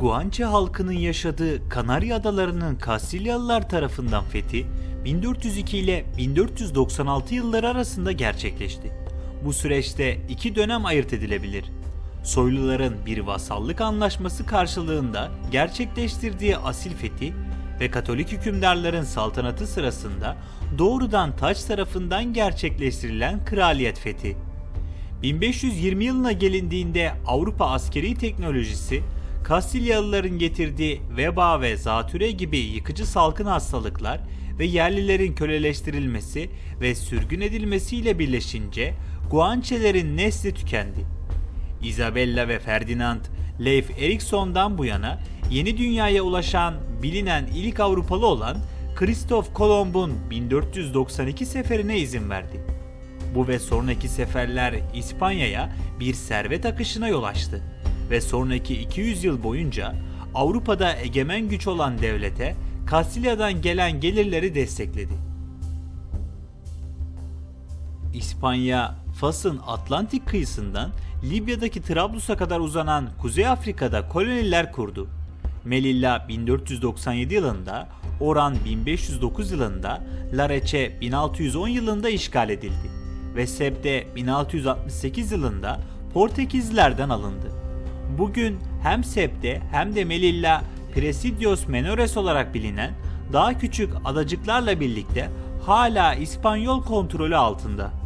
Guanche halkının yaşadığı Kanarya Adaları'nın Kastilyalılar tarafından fethi 1402 ile 1496 yılları arasında gerçekleşti. Bu süreçte iki dönem ayırt edilebilir. Soyluların bir vasallık anlaşması karşılığında gerçekleştirdiği asil fethi ve Katolik hükümdarların saltanatı sırasında doğrudan taç tarafından gerçekleştirilen kraliyet fethi. 1520 yılına gelindiğinde Avrupa askeri teknolojisi, Kastilyalıların getirdiği veba ve zatüre gibi yıkıcı salgın hastalıklar ve yerlilerin köleleştirilmesi ve sürgün edilmesiyle birleşince Guançelerin nesli tükendi. Isabella ve Ferdinand, Leif Erikson'dan bu yana yeni dünyaya ulaşan bilinen ilk Avrupalı olan Kristof Kolomb'un 1492 seferine izin verdi. Bu ve sonraki seferler İspanya'ya bir servet akışına yol açtı ve sonraki 200 yıl boyunca Avrupa'da egemen güç olan devlete Kastilya'dan gelen gelirleri destekledi. İspanya, Fas'ın Atlantik kıyısından Libya'daki Trablus'a kadar uzanan Kuzey Afrika'da koloniler kurdu. Melilla 1497 yılında, Oran 1509 yılında, Lareçe 1610 yılında işgal edildi ve Sebde 1668 yılında Portekizlilerden alındı. Bugün hem Sebde hem de Melilla Presidios Menores olarak bilinen daha küçük adacıklarla birlikte hala İspanyol kontrolü altında.